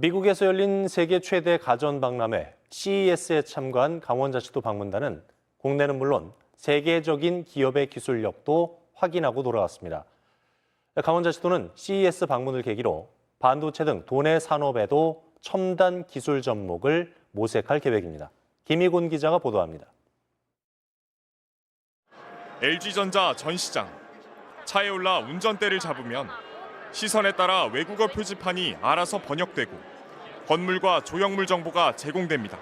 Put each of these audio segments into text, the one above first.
미국에서 열린 세계 최대 가전 박람회 CES에 참가한 강원자치도 방문단은 국내는 물론 세계적인 기업의 기술력도 확인하고 돌아왔습니다. 강원자치도는 CES 방문을 계기로 반도체 등 도내 산업에도 첨단 기술 접목을 모색할 계획입니다. 김희곤 기자가 보도합니다. LG전자 전 시장. 차에 올라 운전대를 잡으면 시선에 따라 외국어 표지판이 알아서 번역되고 건물과 조형물 정보가 제공됩니다.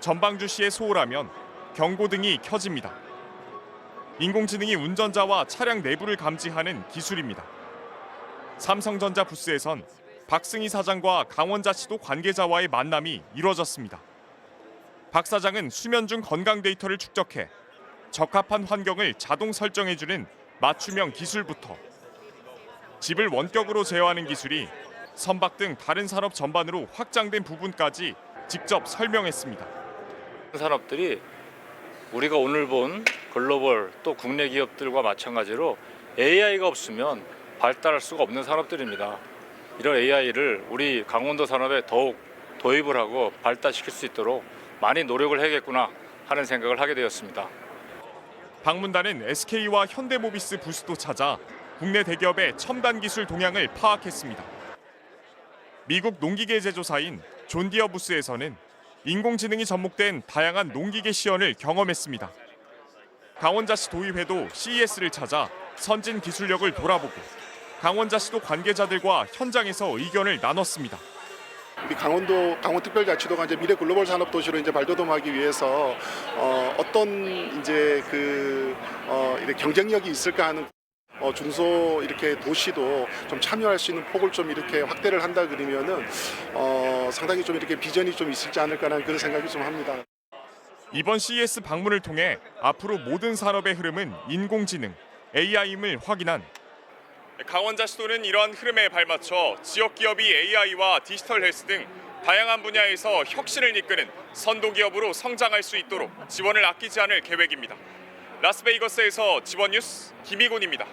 전방주시에 소홀하면 경고등이 켜집니다. 인공지능이 운전자와 차량 내부를 감지하는 기술입니다. 삼성전자 부스에선 박승희 사장과 강원자치도 관계자와의 만남이 이뤄졌습니다. 박 사장은 수면 중 건강 데이터를 축적해 적합한 환경을 자동 설정해주는 맞춤형 기술부터 집을 원격으로 제어하는 기술이 선박 등 다른 산업 전반으로 확장된 부분까지 직접 설명했습니다. 산업들이 우리가 오늘 본 글로벌 또 국내 기업들과 마찬가지로 AI가 없으면 발달할 수가 없는 산업들입니다. 이런 AI를 우리 강원도 산업에 더욱 도입을 하고 발달시킬 수 있도록 많이 노력을 해야겠구나 하는 생각을 하게 되었습니다. 방문단은 SK와 현대모비스 부스도 찾아 국내 대기업의 첨단 기술 동향을 파악했습니다. 미국 농기계 제조사인 존디어 부스에서는 인공지능이 접목된 다양한 농기계 시연을 경험했습니다. 강원자시 도의회도 CES를 찾아 선진 기술력을 돌아보고 강원자시도 관계자들과 현장에서 의견을 나눴습니다. 우리 강원도 강원특별자치도가 이제 미래 글로벌 산업 도시로 이제 발돋움하기 위해서 어, 어떤 이제 그 어, 경쟁력이 있을까 하는 어, 중소 이렇게 도시도 좀 참여할 수 있는 폭을 좀 이렇게 확대를 한다 그러면은 어, 상당히 좀 이렇게 비전이 좀 있을지 않을까라는 그런 생각이 좀 합니다. 이번 CES 방문을 통해 앞으로 모든 산업의 흐름은 인공지능, AI임을 확인한 강원자시도는 이러한 흐름에 발맞춰 지역 기업이 AI와 디지털 헬스 등 다양한 분야에서 혁신을 이끄는 선도 기업으로 성장할 수 있도록 지원을 아끼지 않을 계획입니다. 라스베이거스에서 지원 뉴스 김희곤입니다.